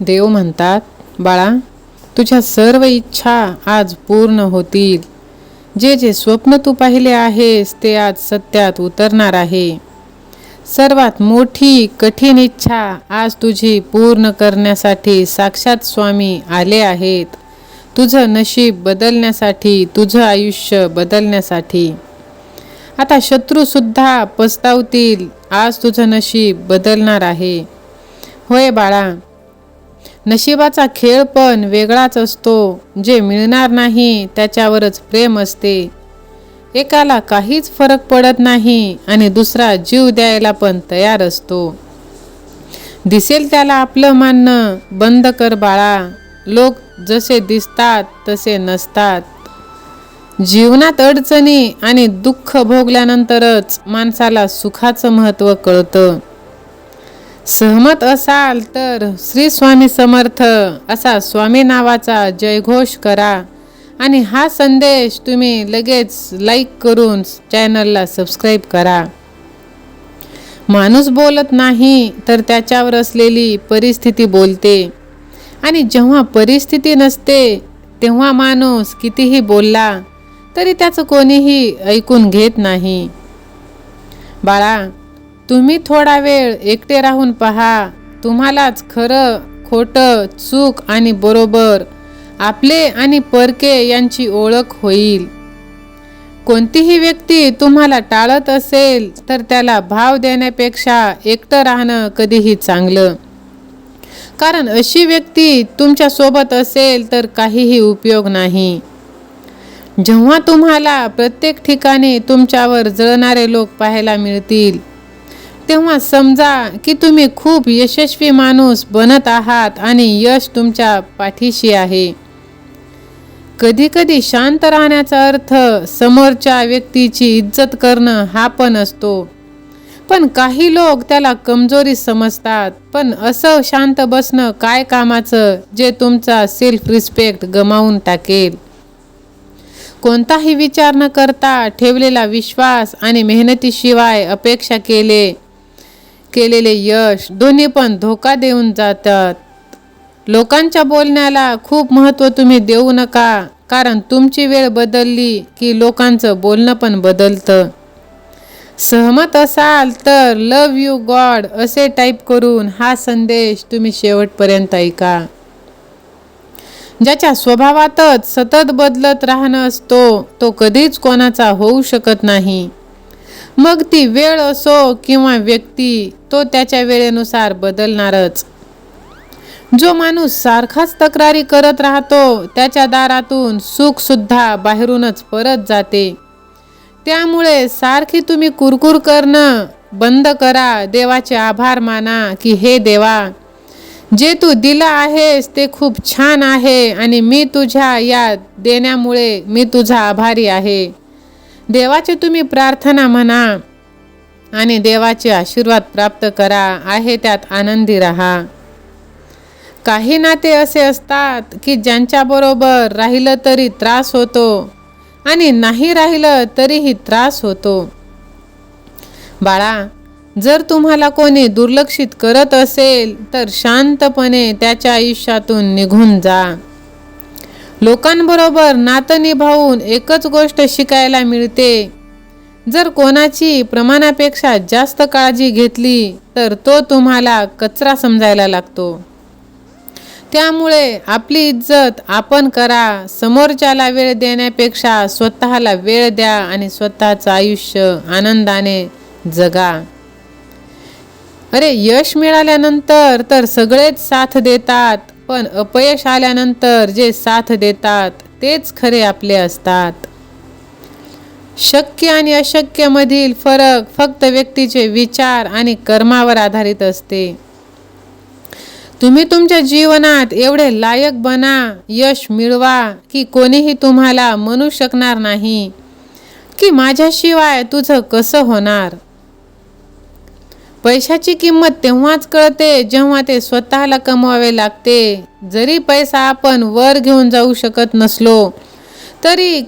देव म्हणतात बाळा तुझ्या सर्व इच्छा आज पूर्ण होतील. जे जे स्वप्न तू पाहिले आहेस ते आज सत्यात उतरणार आहे. सर्वात मोठी कठीण इच्छा आज तुझी पूर्ण करण्यासाठी साक्षात स्वामी आले आहेत. तुझं नशीब बदलण्यासाठी तुझं आयुष्य बदलण्यासाठी. आता शत्रूसुद्धा पस्तावतील आज तुझं नशीब बदलणार आहे. होय बाळा नशिबाचा खेळ पण वेगळाच असतो. जे मिळणार नाही त्याच्यावरच प्रेम असते. एकाला काहीच फरक पडत नाही आणि दुसरा जीव द्यायला पण तयार असतो. दिसेल त्याला आपलं मानणं बंद कर बाळा. लोक जसे दिसतात तसे नसतात. जीवनात अडचणी आणि दुःख भोगल्यानंतरच माणसाला सुखाचं महत्त्व कळतं. सहमत असाल तर श्री स्वामी समर्थ असा स्वामी नावाचा जयघोष करा. आणि हा संदेश तुम्ही लगेच लाईक करून चॅनलला सबस्क्राईब करा. माणूस बोलत नाही तर त्याच्यावर असलेली परिस्थिती बोलते. आणि जेव्हा परिस्थिती नसते तेव्हा माणूस कितीही बोलला तरी त्याचं कोणीही ऐकून घेत नाही. बाळा तुम्ही थोडा वेळ एकटे राहून पहा. तुम्हालाच खरं खोटं चूक आणि बरोबर आपले आणि परके यांची ओळख होईल. कोणतीही व्यक्ती तुम्हाला टाळत असेल तर त्याला भाव देण्यापेक्षा एकटं राहणं कधीही चांगलं. कारण अशी व्यक्ती तुमच्यासोबत असेल तर काहीही उपयोग नाही. जेव्हा तुम्हाला प्रत्येक ठिकाणी तुमच्यावर जळणारे लोक पाहायला मिळतील तेव्हा समजा की तुम्ही खूप यशस्वी माणूस बनत आहात आणि यश तुमच्या पाठीशी आहे. कधीकधी शांत राहण्याचा अर्थ समोरच्या व्यक्तीची इज्जत करणं हा पण असतो. पण काही लोक त्याला कमजोरी समजतात. पण असं शांत बसणं काय कामाचं जे तुमचा सेल्फ रिस्पेक्ट गमावून टाकेल? कोणताही विचार न करता ठेवलेला विश्वास आणि मेहनतीशिवाय अपेक्षा केले केलेले यश दोन्ही पण धोका देऊन जातात. लोकांच्या बोलण्याला खूप महत्त्व तुम्ही देऊ नका कारण तुमची वेळ बदलली की लोकांचं बोलणं पण बदलतं. सहमत असाल तर लव यू गॉड असे टाईप करून हा संदेश तुम्ही शेवटपर्यंत ऐका. ज्याच्या स्वभावातच सतत बदलत राहणं असतो तो कधीच कोणाचा होऊ शकत नाही. मग ती वेळ असो किंवा व्यक्ती तो त्याच्या वेळेनुसार बदलणारच. जो माणूस सारखाच तक्रारी करत राहतो त्याच्या दारातून सुखसुद्धा बाहेरूनच परत जाते. त्यामुळे सारखी तुम्ही कुरकुर करणं बंद करा देवाचे आभार माना की हे देवा जे तू दिलं आहेस ते खूप छान आहे आणि मी तुझ्या या देण्यामुळे मी तुझा आभारी आहे. देवाचे तुम्ही प्रार्थना म्हणा आणि देवाचे आशीर्वाद प्राप्त करा आहे त्यात आनंदी राहा. काही नाते असे असतात की ज्यांच्याबरोबर राहिलं तरी त्रास होतो आणि नाही राहिलं तरीही त्रास होतो. बाळा जर तुम्हाला कोणी दुर्लक्षित करत असेल तर शांतपणे त्याच्या आयुष्यातून निघून जा. लोकांबरोबर नातं निभावून एकच गोष्ट शिकायला मिळते. जर कोणाची प्रमाणापेक्षा जास्त काळजी घेतली तर तो तुम्हाला कचरा समजायला लागतो. त्यामुळे आपली इज्जत आपण करा समोरच्याला वेळ देण्यापेक्षा स्वतःला वेळ द्या आणि स्वतःचं आयुष्य आनंदाने जगा. अरे यश मिळाल्यानंतर तर सगळेच साथ देतात पण अपयश आल्यानंतर जे साथ देतात तेच खरे आपले असतात. शक्य आणि अशक्यमधील फरक फक्त व्यक्तीचे विचार आणि कर्मावर आधारित असते. तुम्ही तुमच्या जीवनात एवढे लायक बना यश मिळवा की कोणीही तुम्हाला म्हणू शकणार नाही की माझ्याशिवाय तुझं कसं होणार? पैशाची किंमत तेव्हाच कळते जेव्हा ते स्वतःला कमवावे लागते. जरी पैसा आपण वर घेऊन जाऊ शकत नसलो तरी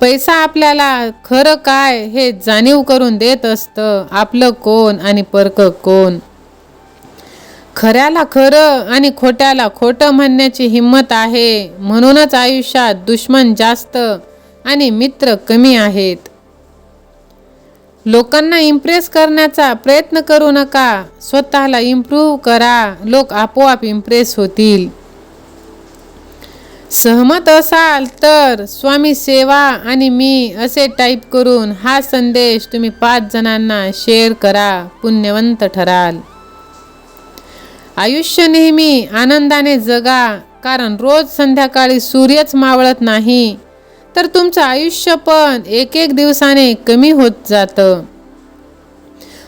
पैसा आपल्याला खरं काय हे जाणीव करून देत असतं. आपलं कोण आणि परक कोण? खऱ्याला खरं आणि खोट्याला खोटं म्हणण्याची हिंमत आहे. म्हणूनच आयुष्यात दुश्मन जास्त आणि मित्र कमी आहेत. लोकांना इम्प्रेस करण्याचा प्रयत्न करू नका. स्वतःला इम्प्रूव्ह करा. लोक आपोआप इम्प्रेस होतील. सहमत असाल तर स्वामी सेवा आणि मी असे टाईप करून हा संदेश तुम्ही पाच जणांना शेअर करा. पुण्यवंत ठराल. आयुष्य नेहमी आनंदाने जगा. कारण रोज संध्याकाळी सूर्यच मावळत नाही. तर तुमचं आयुष्य पण एक एक दिवसाने कमी होत जातं.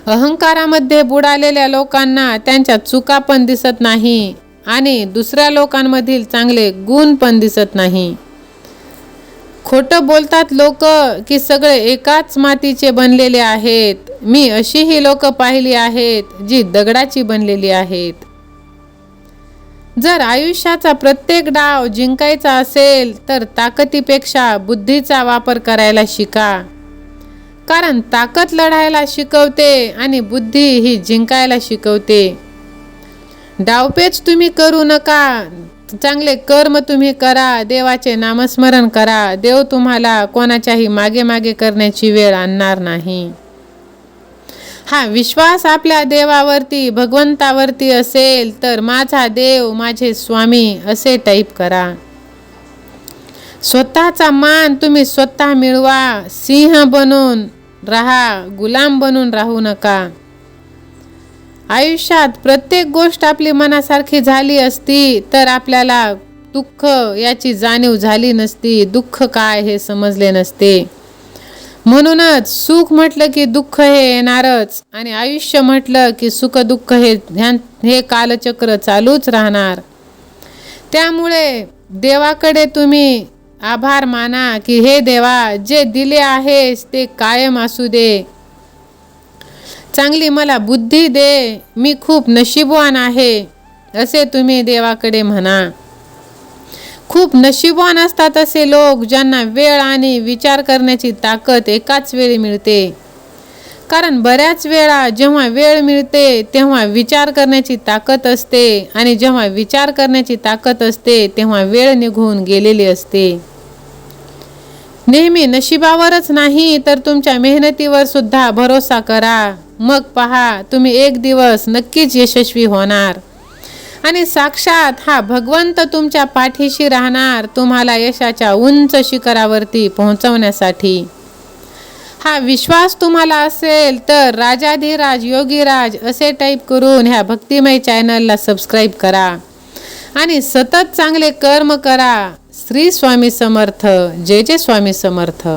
अहंकारामध्ये बुडालेल्या लोकांना त्यांच्या चुका पण दिसत नाही आणि दुसऱ्या लोकांमधील चांगले गुण पण दिसत नाही. खोटं बोलतात लोक की सगळे एकाच मातीचे बनलेले आहेत. मी अशीही लोक पाहिली आहेत जी दगडाची बनलेली आहेत. जर आयुष्याचा प्रत्येक डाव जिंकायचा असेल तर ताकदीपेक्षा बुद्धीचा वापर करायला शिका. कारण ताकद लढायला शिकवते आणि बुद्धी ही जिंकायला शिकवते. डावपेच तुम्ही करू नका. चांगले कर्म तुम्ही करा. देवाचे नामस्मरण करा. देव तुम्हाला कोणाच्याही मागे मागे करण्याची वेळ आणणार नाही. हा विश्वास आपल्या देवावरती भगवंतावरती असेल तर माझा देव माझे स्वामी असे टाईप करा. स्वतःचा मान तुम्ही स्वतः मिळवा सिंह बनून राहा गुलाम बनून राहू नका. आयुष्यात प्रत्येक गोष्ट आपली मनासारखी झाली असती तर आपल्याला दुःख याची जाणीव झाली नसती. दुःख काय हे समजले नसते. म्हणूनच सुख म्हटलं की दुःख हे येणारच आणि आयुष्य म्हटलं की सुख दुःख हे ध्यान हे कालचक्र चालूच राहणार. त्यामुळे देवाकडे तुम्ही आभार माना की हे देवा जे दिले आहेस ते कायम असू दे. चांगली मला बुद्धी दे मी खूप नशीबवान आहे असे तुम्ही देवाकडे म्हणा. खूप नशीबवान असतात असे लोक ज्यांना वेळ आणि विचार करण्याची ताकद एकाच वेळी मिळते. कारण बऱ्याच वेळा जेव्हा वेळ मिळते तेव्हा विचार करण्याची ताकद असते आणि जेव्हा विचार करण्याची ताकद असते तेव्हा वेळ निघून गेलेली असते. नेहमी नशिबावरच नाही तर तुमच्या मेहनतीवर सुद्धा भरोसा करा. मग पहा तुम्ही एक दिवस नक्कीच यशस्वी होणार. आणि साक्षात हा भगवंत तुमच्या पाठीशी राहणार तुम्हाला यशाच्या उंच शिखरावरती पोहोचवण्यासाठी. हा विश्वास तुम्हाला असेल तर राजाधिराज योगीराज असे टाईप करून ह्या भक्तिमय चॅनलला सबस्क्राईब करा. आणि सतत चांगले कर्म करा. श्री स्वामी समर्थ जय जय स्वामी समर्थ.